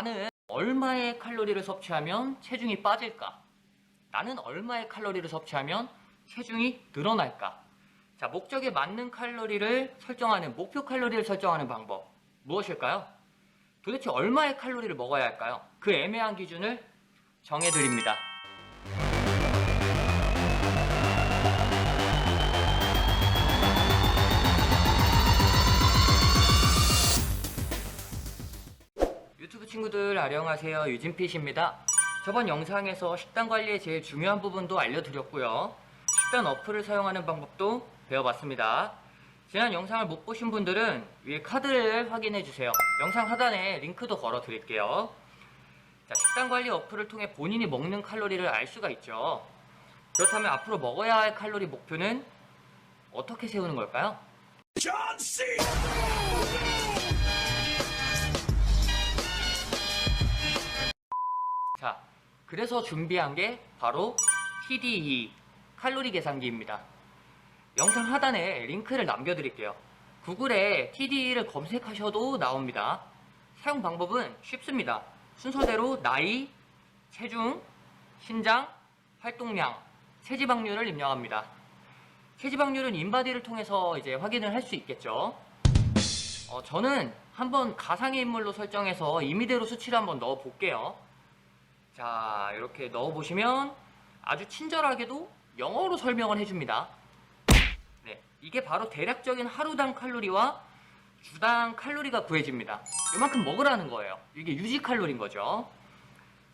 나는 얼마의 칼로리를 섭취하면 체중이 빠질까? 나는 얼마의 칼로리를 섭취하면 체중이 늘어날까? 자, 목적에 맞는 칼로리를 설정하는, 목표 칼로리를 설정하는 방법. 무엇일까요? 도대체 얼마의 칼로리를 먹어야 할까요? 그 애매한 기준을 정해드립니다. 안녕하세요. 유진핏입니다. 저번 영상에서 식단 관리의 제일 중요한 부분도 알려드렸고요. 식단 어플을 사용하는 방법도 배워봤습니다. 지난 영상을 못 보신 분들은 위에 카드를 확인해주세요. 영상 하단에 링크도 걸어 드릴게요. 자, 식단 관리 어플을 통해 본인이 먹는 칼로리를 알 수가 있죠. 그렇다면 앞으로 먹어야 할 칼로리 목표는 어떻게 세우는 걸까요? 그래서 준비한 게 바로 TDE 칼로리 계산기입니다. 영상 하단에 링크를 남겨드릴게요. 구글에 TDE를 검색하셔도 나옵니다. 사용 방법은 쉽습니다. 순서대로 나이, 체중, 신장, 활동량, 체지방률을 입력합니다. 체지방률은 인바디를 통해서 이제 확인을 할 수 있겠죠. 어, 저는 한번 가상의 인물로 설정해서 임의대로 수치를 한번 넣어 볼게요. 자, 이렇게 넣어보시면 아주 친절하게도 영어로 설명을 해줍니다. 네, 이게 바로 대략적인 하루당 칼로리와 주당 칼로리가 구해집니다. 이만큼 먹으라는 거예요. 이게 유지 칼로리인 거죠.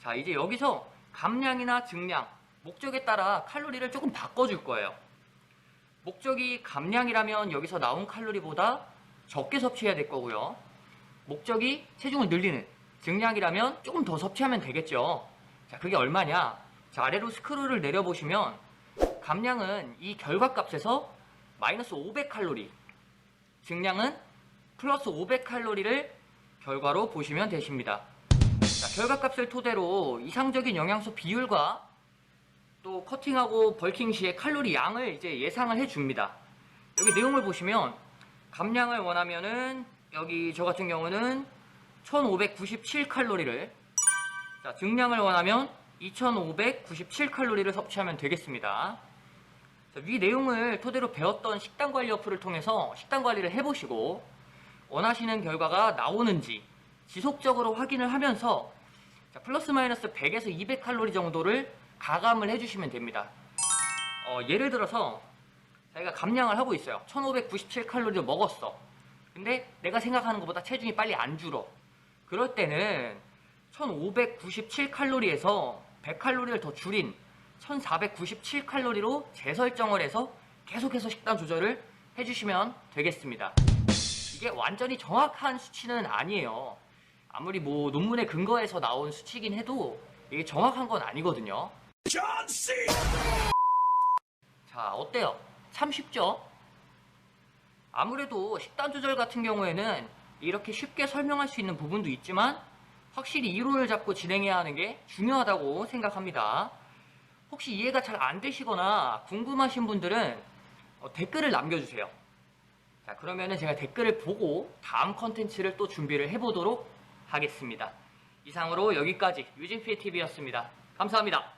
자, 이제 여기서 감량이나 증량, 목적에 따라 칼로리를 조금 바꿔줄 거예요. 목적이 감량이라면 여기서 나온 칼로리보다 적게 섭취해야 될 거고요. 목적이 체중을 늘리는 증량이라면 조금 더 섭취하면 되겠죠. 자, 그게 얼마냐? 자, 아래로 스크롤을 내려보시면 감량은 이 결과값에서 마이너스 500칼로리, 증량은 플러스 500칼로리를 결과로 보시면 되십니다. 자, 결과값을 토대로 이상적인 영양소 비율과 또 커팅하고 벌킹 시의 칼로리 양을 이제 예상을 해줍니다. 여기 내용을 보시면 감량을 원하면은 여기 저 같은 경우는 1597칼로리를 자, 증량을 원하면 2597칼로리를 섭취하면 되겠습니다. 자, 위 내용을 토대로 배웠던 식단 관리 어플을 통해서 식단 관리를 해보시고 원하시는 결과가 나오는지 지속적으로 확인을 하면서 자, 플러스 마이너스 100에서 200칼로리 정도를 가감을 해주시면 됩니다. 어, 예를 들어서 자기가 감량을 하고 있어요. 1597칼로리를 먹었어. 근데 내가 생각하는 것보다 체중이 빨리 안 줄어. 그럴 때는 1597칼로리에서 100칼로리를 더 줄인 1497칼로리로 재설정을 해서 계속해서 식단 조절을 해주시면 되겠습니다. 이게 완전히 정확한 수치는 아니에요. 아무리 뭐 논문에 근거해서 나온 수치긴 해도 이게 정확한 건 아니거든요. 자, 어때요? 참 쉽죠? 아무래도 식단 조절 같은 경우에는 이렇게 쉽게 설명할 수 있는 부분도 있지만 확실히 이론을 잡고 진행해야 하는 게 중요하다고 생각합니다. 혹시 이해가 잘 안 되시거나 궁금하신 분들은 어, 댓글을 남겨주세요. 자, 그러면은 제가 댓글을 보고 다음 컨텐츠를 또 준비를 해보도록 하겠습니다. 이상으로 여기까지 유진피의 TV였습니다. 감사합니다.